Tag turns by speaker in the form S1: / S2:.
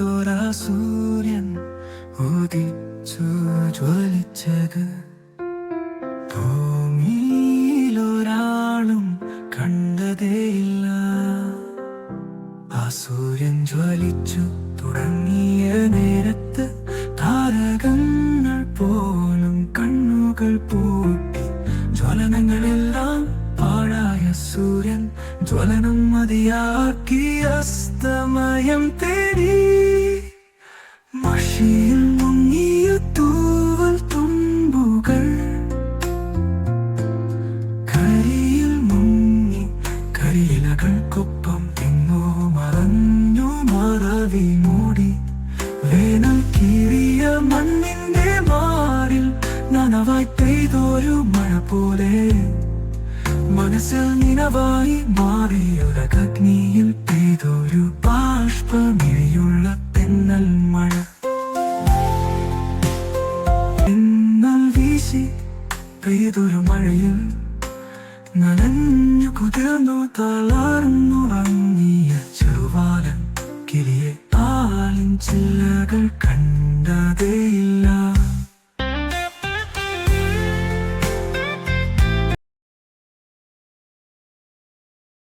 S1: കറുത്തോരാ സൂര്യൻ ഉദിച്ചു ജ്വലിച്ചത് ഭൂമിയിലൊരാളും കണ്ടതേയില്ല ആ സൂര്യൻ ജ്വലിച്ചു തുടങ്ങിയ നേരത്ത് താരകങ്ങൾ പോലും കണ്ണുകൾ പൂട്ടി ജ്വലനങ്ങളെല്ലാം പാഴായ സൂര്യൻ ജ്വലനം മതിയാക്കി അസ്തമയം തേടി മൂടി വേനൽ കീറിയ മണ്ണിന്റെ മാറിൽ നനവായി മഴ പോലെ. മനസ്സിൽ നിനവായി മാറിയൊരഗ്നിയിൽ പെയ്തൊരു ബാഷ്പമിഴിയുള്ള തെന്നൽ മഴ. പെയ്തൊരു മഴയിൽ നനഞ്ഞു കുതിർന്നു തളർന്നു அஞ்சலர்கள் கண்டதே